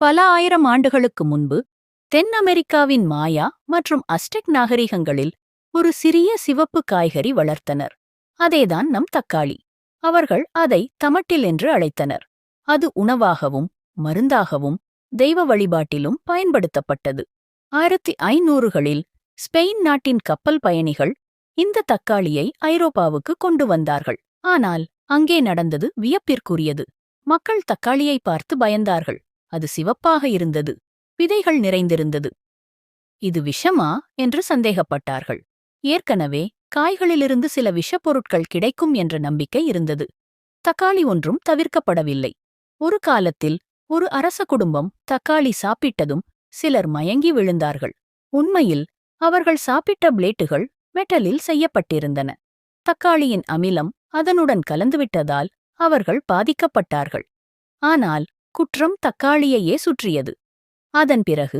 பல ஆயிரம் ஆண்டுகளுக்கு முன்பு தென் அமெரிக்காவின் மாயா மற்றும் அஸ்டெக் நாகரிகங்களில் ஒரு சிறிய சிவப்பு காய்கறி வளர்த்தனர். அதேதான் நம் தக்காளி. அவர்கள் அதை தமட்டில் என்று அழைத்தனர். அது உணவாகவும் மருந்தாகவும் தெய்வ வழிபாட்டிலும் பயன்படுத்தப்பட்டது. ஆயிரத்தி ஐநூறுகளில் ஸ்பெயின் நாட்டின் கப்பல் பயணிகள் இந்த தக்காளியை ஐரோப்பாவுக்கு கொண்டு வந்தார்கள். ஆனால் அங்கே நடந்தது வியப்பிற்குரியது. மக்கள் தக்காளியை பார்த்து பயந்தார்கள். அது சிவப்பாக இருந்தது. விதைகள் நிறைந்திருந்தது. இது விஷமா? என்று சந்தேகப்பட்டார்கள். ஏற்கனவே காய்களிலிருந்து சில விஷப்பொருட்கள் கிடைக்கும் என்ற நம்பிக்கை இருந்தது. தக்காளி ஒன்றும் தவிர்க்கப்படவில்லை. ஒரு காலத்தில் ஒரு அரச குடும்பம் தக்காளி சாப்பிட்டதும் சிலர் மயங்கி விழுந்தார்கள். உண்மையில் அவர்கள் சாப்பிட்ட பிளேட்டுகள் மெட்டலில் செய்யப்பட்டிருந்தன. தக்காளியின் அமிலம் அதனுடன் கலந்துவிட்டதால் அவர்கள் பாதிக்கப்பட்டார்கள். ஆனால் குற்றம் தக்காளியையே சுற்றியது. அதன் பிறகு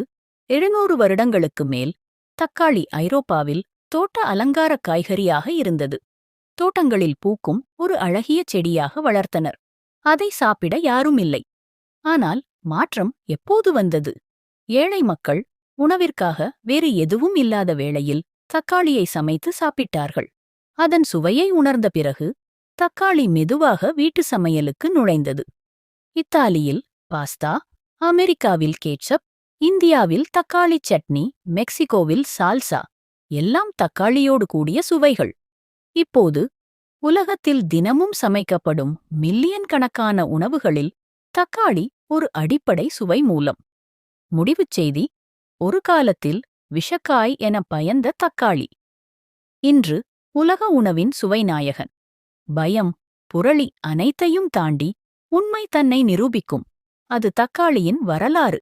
எழுநூறு வருடங்களுக்கு மேல் தக்காளி ஐரோப்பாவில் தோட்ட அலங்கார காய்கறியாக இருந்தது. தோட்டங்களில் பூக்கும் ஒரு அழகிய செடியாக வளர்த்தனர். அதை சாப்பிட யாரும் இல்லை ஆனால் மாற்றம் எப்போது வந்தது? ஏழை மக்கள் உணவிற்காக வேறு எதுவும் இல்லாத வேளையில் தக்காளியை சமைத்து சாப்பிட்டார்கள். அதன் சுவையை உணர்ந்த பிறகு தக்காளி மெதுவாக வீட்டு சமையலுக்கு நுழைந்தது. இத்தாலியில் பாஸ்தா அமெரிக்காவில் கேட்சப் இந்தியாவில் தக்காளி சட்னி மெக்சிகோவில் சால்சா. எல்லாம் தக்காளியோடு கூடிய சுவைகள். இப்போது உலகத்தில் தினமும் சமைக்கப்படும் மில்லியன் கணக்கான உணவுகளில் தக்காளி ஒரு அடிப்படை சுவை மூலம். முடிவுச் செய்தி ஒரு காலத்தில் விஷக்காய் என பயந்த தக்காளி. இன்று உலக உணவின் சுவைநாயகன் பயம் புரளி அனைத்தையும் தாண்டி உண்மை தன்னை நிரூபிக்கும். அது தக்காளியின் வரலாறு.